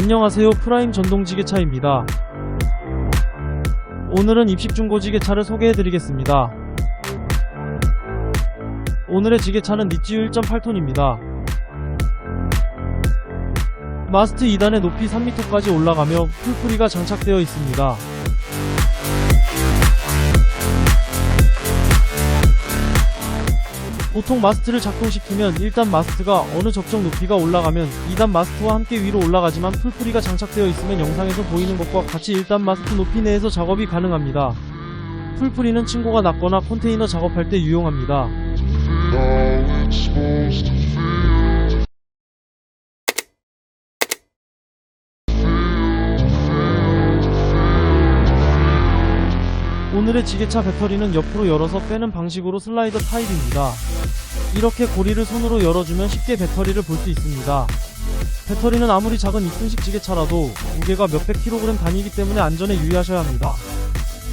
안녕하세요 프라임 전동지게차입니다. 오늘은 입식중고 지게차를 소개해드리겠습니다. 오늘의 지게차는 니찌유 1.8톤입니다. 마스트 2단의 높이 3m까지 올라가며 풀풀이가 장착되어 있습니다. 보통 마스트를 작동시키면 1단 마스트가 어느 적정 높이가 올라가면 2단 마스트와 함께 위로 올라가지만 풀풀이가 장착되어 있으면 영상에서 보이는 것과 같이 1단 마스트 높이 내에서 작업이 가능합니다. 풀풀이는 층고가 낮거나 컨테이너 작업할 때 유용합니다. 오늘의 지게차 배터리는 옆으로 열어서 빼는 방식으로 슬라이더 타입입니다. 이렇게 고리를 손으로 열어주면 쉽게 배터리를 볼 수 있습니다. 배터리는 아무리 작은 이순식 지게차라도 무게가 몇백 킬로그램 단위이기 때문에 안전에 유의하셔야 합니다.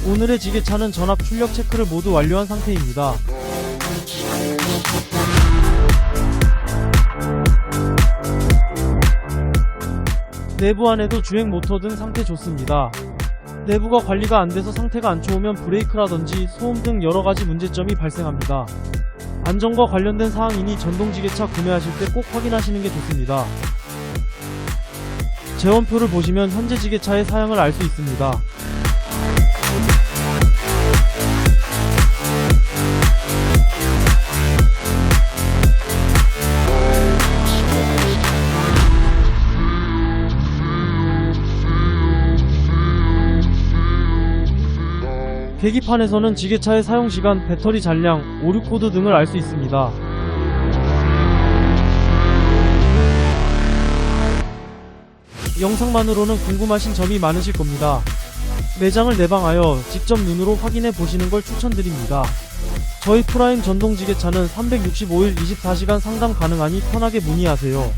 오늘의 지게차는 전압 출력 체크를 모두 완료한 상태입니다. 내부 안에도 주행 모터 등 상태 좋습니다. 내부가 관리가 안 돼서 상태가 안 좋으면 브레이크라든지 소음 등 여러 가지 문제점이 발생합니다. 안전과 관련된 사항이니 전동지게차 구매하실 때 꼭 확인하시는 게 좋습니다. 재원표를 보시면 현재 지게차의 사양을 알 수 있습니다. 계기판에서는 지게차의 사용시간, 배터리 잔량, 오류코드 등을 알 수 있습니다. 영상만으로는 궁금하신 점이 많으실 겁니다. 매장을 내방하여 직접 눈으로 확인해 보시는 걸 추천드립니다. 저희 프라임 전동 지게차는 365일 24시간 상담 가능하니 편하게 문의하세요.